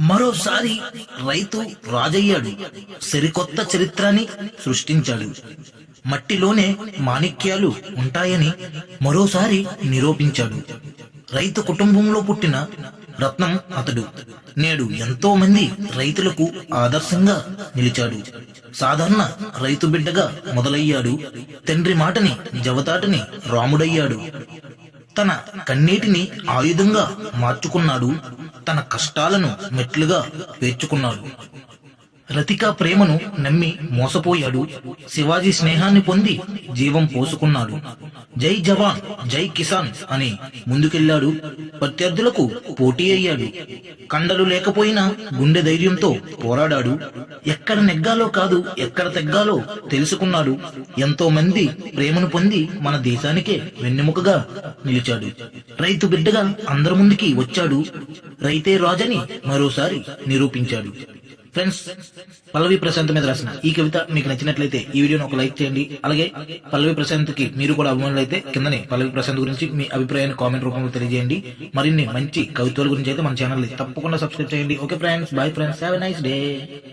మరోసారి రైతు రాజయ్యాడు సరికొత్త చరిత్రని సృష్టించాడు. మట్టిలోనే మాణిక్యాలు ఉంటాయని మరోసారి నిరూపించాడు. రైతు కుటుంబంలో పుట్టిన రత్నం అతడు. నేడు ఎంతో మంది రైతులకు ఆదర్శంగా నిలిచాడు. సాధారణ రైతు బిడ్డగా మొదలయ్యాడు. తండ్రి మాటని జవతాటని రాముడయ్యాడు. తన కన్నీటిని ఆయుధంగా మార్చుకున్నాడు. తన కష్టాలను మెట్లుగా పేర్చుకున్నాడు. రతిక ప్రేమను నమ్మి మోసపోయాడు. శివాజీ స్నేహాన్ని పొంది జీవం పోసుకున్నాడు. జై జవాన్ జై కిసాన్ అని ముందుకెళ్ళాడు ప్రత్యర్థులకు పోటీ అయ్యాడు. కండలు లేకపోయినా గుండె ధైర్యంతో పోరాడాడు. ఎక్కడ నెగ్గాలో కాదు ఎక్కడ తెగ్గాలో తెలుసుకున్నాడు. ఎంతో మంది ప్రేమను పొంది మన దేశానికే వెన్నెముకగా నిలిచాడు. రైతు బిడ్డగా అందరి ముందుకి వచ్చాడు. రైతే రాజని మరోసారి నిరూపించాడు. ఫ్రెండ్స్ పల్లవి ప్రశాంత్ మీద రాసిన ఈ కవిత మీకు నచ్చినట్లయితే ఈ వీడియోని ఒక లైక్ చేయండి. అలాగే పల్లవి ప్రశాంత్కి మీరు కూడా అభిమానులు అయితే కిందనే పల్లవి ప్రశాంత్ గురించి మీ అభిప్రాయాన్ని కామెంట్ రూపంలో తెలియజేయండి. మరిన్ని మంచి కవిత్వాల గురించి అయితే మన ఛానల్ తప్పకుండా సబ్స్క్రైబ్ చేయండి. Okay friends bye friends have nice day